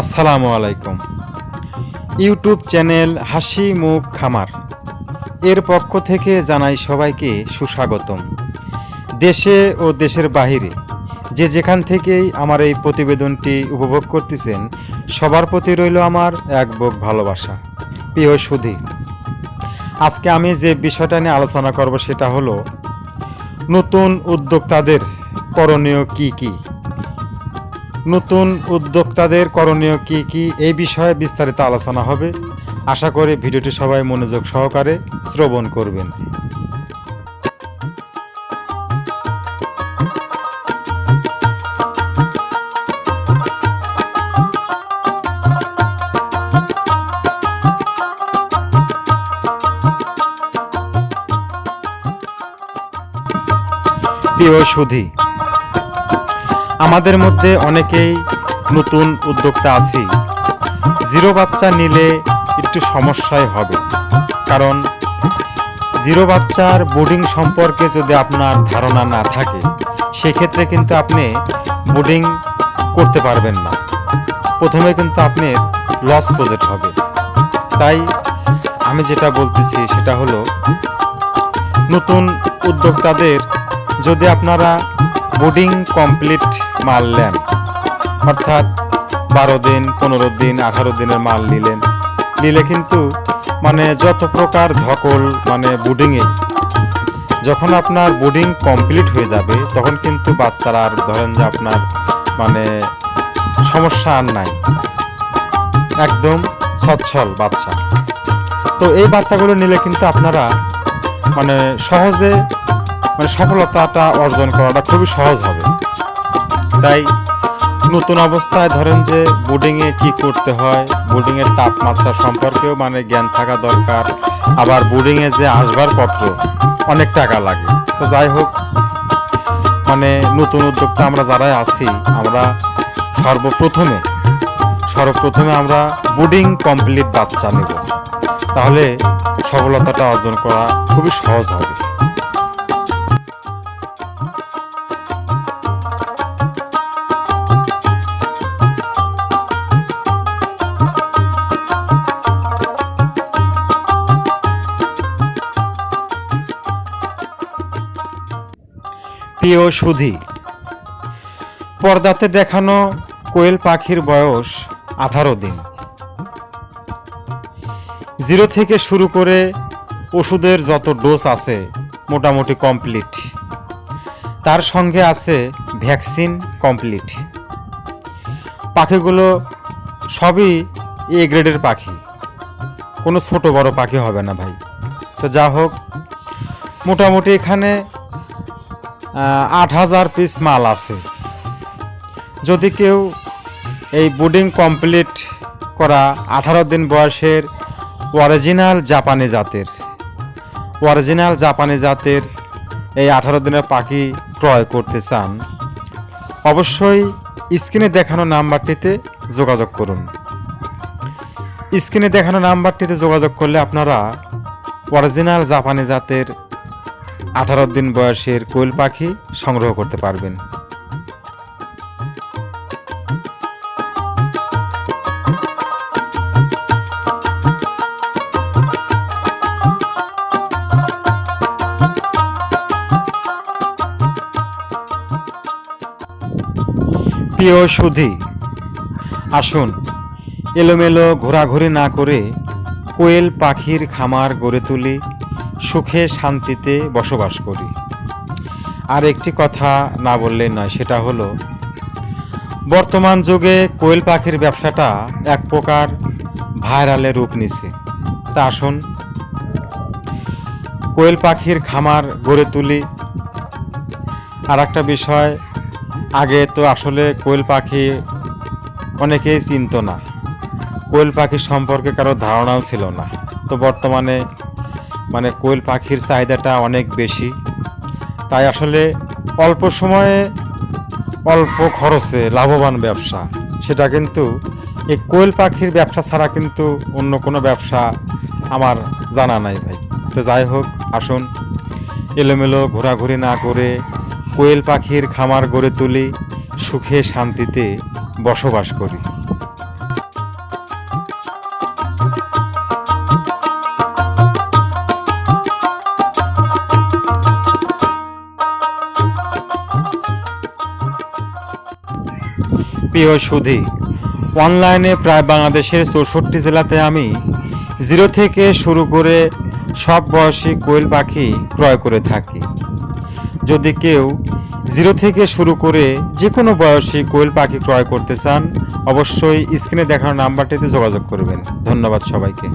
আসসালামু আলাইকুম। YouTube channel হাসি মুখ খামার। এর পক্ষ থেকে জানাই সবাইকে সুস্বাগতম। দেশে ও দেশের বাহিরে যে যেখান থেকেই আমার এই প্রতিবেদনটি উপভোগ করতেছেন, সবার প্রতি রইল আমার এক বুক ভালোবাসা। প্রিয় সুধী, আজকে আমি যে বিষয়টা নিয়ে আলোচনা করব সেটা হলো, নতুন উদ্যোক্তাদের করণীয় কি কি? নতুন উদ্যোক্তাদের করণীয় কি কি এই বিষয়ে বিস্তারিত আলোচনা হবে। আশা করি ভিডিওটি সবাই মনোযোগ সহকারে শ্রবণ করবেন। প্রিয় সুধী আমাদের মধ্যে অনেকেই নতুন উদ্যোক্তা আছি। জিরো বাচ্চা নিলে একটু সমস্যায় হবে। কারণ জিরো বাচ্চার বোর্ডিং সম্পর্কে যদি আপনার ধারণা না থাকে, সেক্ষেত্রে কিন্তু আপনি বোর্ডিং করতে পারবেন না। প্রথমে কিন্তু আপনি লস প্রজেক্ট হবে। তাই আমি যেটা বলতেছি সেটা হলো, নতুন উদ্যোক্তাদের যদি আপনারা বোর্ডিং কমপ্লিট মাল নেন। অর্থাৎ বারো দিন, পনেরো দিন, আঠারো দিনের মাল নিলেন। নিলে কিন্তু মানে যত প্রকার ধকল মানে বোর্ডিংয়ে, যখন আপনার বোর্ডিং কমপ্লিট হয়ে যাবে, তখন কিন্তু বাচ্চারা আর ধরেন যে আপনার মানে সমস্যা আর নাই। একদম সচ্ছল বাচ্চা। তো এই বাচ্চাগুলো নিলে কিন্তু আপনারা মানে সহজে মানে সফলতাটা অর্জন করাটা খুবই সহজ হবে। তাই নতুন অবস্থায় ধরেন যে বোর্ডিংয়ে কি করতে হয়, বোর্ডিংয়ের তাপমাত্রা সম্পর্কেও মানে জ্ঞান থাকা দরকার, আবার বোর্ডিংয়ে যে আসবাবপত্র অনেক টাকা লাগে। তো যাই হোক মানে নতুন উদ্যোক্তা আমরা যারাই আছি, আমরা সর্বপ্রথমে সর্বপ্রথমে আমরা বোর্ডিং কমপ্লিট বাচ্চা নেব। তাহলে সফলতাটা অর্জন করা খুবই সহজ হবে। প্রিয় সুধী, পর্দাতে দেখানো কোয়েল পাখির বয়স আঠারো দিন। জিরো থেকে শুরু করে ওষুধের যত ডোজ আছে মোটামুটি কমপ্লিট। তার সঙ্গে আছে ভ্যাকসিন কমপ্লিট। পাখিগুলো সবই এ গ্রেডের পাখি। কোনো ছোট বড় পাখি হবে না ভাই। তো যা হোক, মোটামুটি এখানে আট হাজার পিস মাল আছে। যদি কেউ এই বোর্ডিং কমপ্লিট করা আঠারো দিন বয়সের অরিজিনাল জাপানি জাতের অরিজিনাল জাপানি জাতের এই আঠারো দিনের পাখি ক্রয় করতে চান, অবশ্যই স্ক্রিনে দেখানো নাম্বারটিতে যোগাযোগ করুন। স্ক্রিনে দেখানো নাম্বারটিতে যোগাযোগ করলে আপনারা অরিজিনাল জাপানি জাতের আঠারো দিন বয়সের কোয়েল পাখি সংগ্রহ করতে পারবেন। প্রিয় সুধী, আসুন, এলোমেলো ঘোরাঘুরি না করে কোয়েল পাখির খামার গড়ে তুলি। সুখে শান্তিতে বসবাস করি। আর একটি কথা না বললে নয়, সেটা হলো, বর্তমান যুগে কোয়েল পাখির ব্যবসাটা এক প্রকার ভাইরালে রূপ নিছে। তা আসুন, কোয়েল পাখির খামার গড়ে তুলি। আর একটা বিষয়, আগে তো আসলে কোয়েল পাখি অনেকেই চিনত না। কোয়েল পাখি সম্পর্কে কারও ধারণাও ছিল না। তো বর্তমানে মানে কোয়েল পাখির চাহিদাটা অনেক বেশি। তাই আসলে অল্প সময়ে অল্প খরচে লাভবান ব্যবসা। সেটা কিন্তু এই কোয়েল পাখির ব্যবসা ছাড়া কিন্তু অন্য কোনো ব্যবসা আমার জানা নাই ভাই। তো যাই হোক, আসুন, এলোমেলো ঘোরাঘুরি না করে কোয়েল পাখির খামার গড়ে তুলি, সুখে শান্তিতে বসবাস করি। প্রিয় সুধী, অনলাইনে প্রায় বাংলাদেশের চৌষট্টি জেলাতে আমি জিরো থেকে শুরু করে সব বয়সী কোয়েল পাখি ক্রয় করে থাকি। যদি কেউ জিরো থেকে শুরু করে যে কোনো বয়সী কোয়েল পাখি ক্রয় করতে চান, অবশ্যই স্ক্রিনে দেখানো নাম্বারটিতে যোগাযোগ করবেন। ধন্যবাদ সবাইকে।